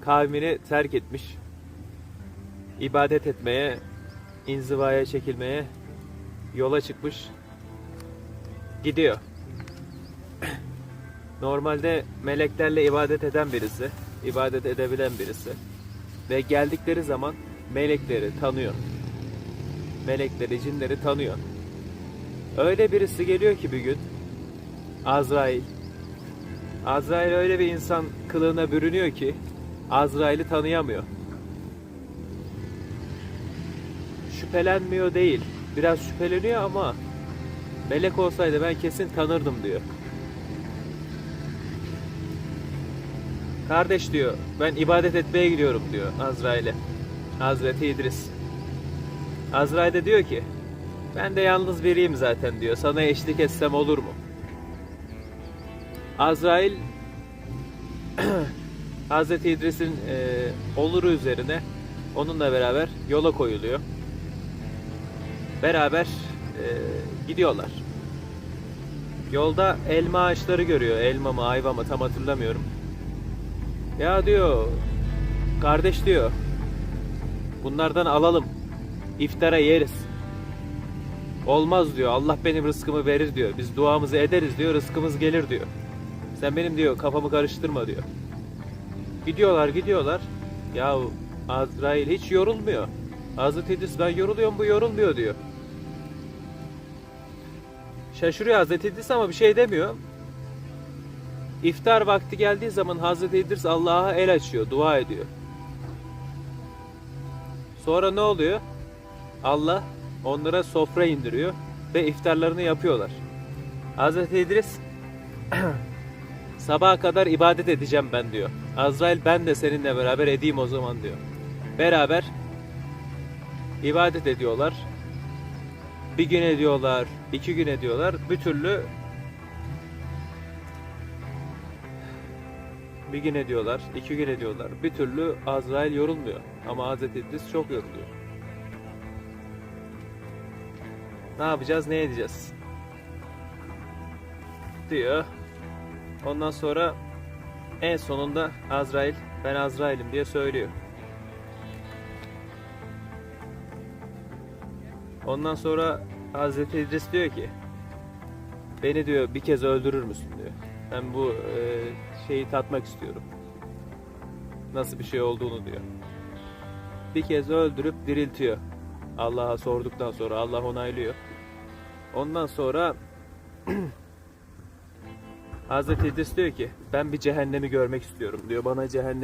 kavmini terk etmiş. ibadet etmeye, inzivaya çekilmeye yola çıkmış. Gidiyor. Normalde meleklerle ibadet eden birisi, ibadet edebilen birisi ve geldikleri zaman melekleri tanıyor. Melekleri, cinleri tanıyor. Öyle birisi geliyor ki bir gün Azrail. Azrail öyle bir insan kılığına bürünüyor ki Azrail'i tanıyamıyor. Şüphelenmiyor değil. Biraz şüpheleniyor ama melek olsaydı ben kesin tanırdım diyor. Kardeş diyor, ben ibadet etmeye gidiyorum diyor Azrail'e. Hazreti İdris. Azrail de diyor ki, ben de yalnız biriyim zaten diyor. Sana eşlik etsem olur mu? Azrail Hazreti İdris'in e, oluru üzerine onunla beraber yola koyuluyor. Beraber e, gidiyorlar. Yolda elma ağaçları görüyor. Elma mı ayva mı tam hatırlamıyorum. Ya diyor kardeş diyor bunlardan alalım. İftara yeriz. Olmaz diyor. Allah benim rızkımı verir diyor. Biz duamızı ederiz diyor. Rızkımız gelir diyor. Sen benim diyor kafamı karıştırma diyor. Gidiyorlar gidiyorlar. Ya Azrail hiç yorulmuyor. Hazreti İdris ben yoruluyorum bu yorulmuyor diyor. Şaşırıyor Hazreti İdris ama bir şey demiyor. İftar vakti geldiği zaman Hazreti İdris Allah'a el açıyor, dua ediyor. Sonra ne oluyor? Allah onlara sofra indiriyor ve iftarlarını yapıyorlar. Hazreti İdris sabaha kadar ibadet edeceğim ben diyor. Azrail ben de seninle beraber edeyim o zaman diyor. Beraber ibadet ediyorlar. Bir gün ediyorlar, iki gün ediyorlar. Bir türlü bir gün ediyorlar, iki gün ediyorlar. Bir türlü Azrail yorulmuyor. Ama Hazreti İdris çok yoruluyor. Ne yapacağız, ne edeceğiz? Diyor. Ondan sonra en sonunda Azrail, ben Azrail'im diye söylüyor. Ondan sonra Hazreti İdris diyor ki, beni diyor bir kez öldürür müsün diyor. Ben bu e, şeyi tatmak istiyorum. Nasıl bir şey olduğunu diyor. Bir kez öldürüp diriltiyor. Allah'a sorduktan sonra Allah onaylıyor. Ondan sonra Hazreti İdris diyor ki ben bir cehennemi görmek istiyorum diyor. Bana cehennem